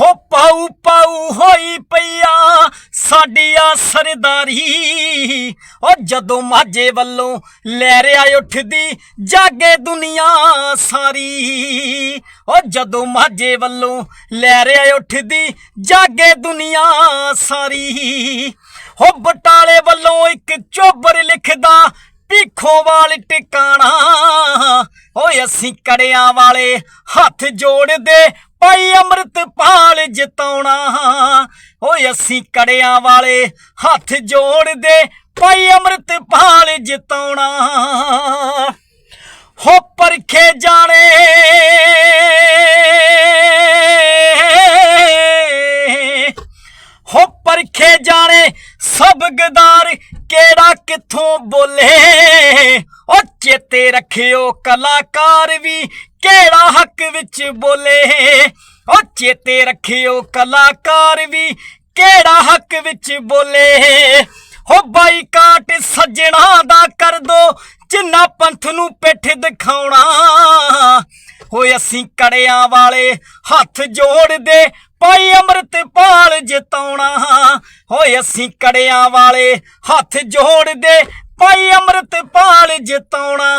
ਹੋ ਪਾਉ ਪਾਉ ਹੋਈ ਪਈਆ ਸਾਡੀ ਸਰਦਾਰੀ। ਓ ਜਦੋਂ ਮਾਝੇ ਵੱਲੋਂ ਲਹਿਰਿਆ ਉੱਠਦੀ, ਜਾਗੇ ਦੁਨੀਆ ਸਾਰੀ। ਓ ਜਦੋਂ ਮਾਝੇ ਵੱਲੋਂ ਲਹਿਰਿਆ ਉੱਠਦੀ, ਜਾਗੇ ਦੁਨੀਆ ਸਾਰੀ। ਹੋ ਬਟਾਲੇ ਵੱਲੋਂ ਇੱਕ ਚੋਬਰ ਲਿਖਦਾ, ਭੀਖੋਂ ਵਾਲ ਟਿਕਾਣਾ। ਓਏ ਅਸੀਂ ਕੜਿਆਂ ਵਾਲੇ ਹੱਥ ਜੋੜਦੇ, ਭਾਈ ਅੰਮ੍ਰਿਤ ਜਿਤਾਉਣਾ। ਓਏ ਅਸੀਂ ਕੜਿਆਂ ਵਾਲੇ ਹੱਥ ਜੋੜਦੇ, ਭਾਈ ਅੰਮ੍ਰਿਤਪਾਲ ਜਿਤਾਉਣਾ। ਹੋ ਪਰਖੇ ਜਾਣੇ। ਹੋ ਪਰਖੇ ਜਾਣੇ ਸਭ ਗਦਾਰ ਕਿਹੜਾ ਕਿੱਥੋਂ ਬੋਲੇ। ਉਹ ਚੇਤੇ ਰੱਖਿਓ ਕਲਾਕਾਰ ਵੀ ਕਿਹੜਾ ਹੱਕ ਵਿੱਚ ਬੋਲੇ? ਉਹ ਚੇਤੇ ਰੱਖਿਓ ਕਲਾਕਾਰ ਵੀ ਕਿਹੜਾ ਹੱਕ ਵਿੱਚ ਬੋਲੇ? ਹੋ ਬਾਈਕਾਟ ਸੱਜਣਾ ਦਾ ਕਰ ਦੋ, ਜਿੰਨਾ ਪੰਥ ਨੂੰ ਪਿੱਠ ਦਿਖਾਉਣਾ। ਹੋਏ ਅਸੀਂ ਕੜਿਆਂ ਵਾਲੇ ਹੱਥ ਜੋੜਦੇ, ਭਾਈ ਅੰਮ੍ਰਿਤਪਾਲ ਜਿਤਾਉਣਾ। ਹੋਏ ਅਸੀਂ ਕੜਿਆਂ ਵਾਲੇ ਹੱਥ ਜੋੜਦੇ, ਭਾਈ ਅੰਮ੍ਰਿਤਪਾਲ ਜਿਤਾਉਣਾ।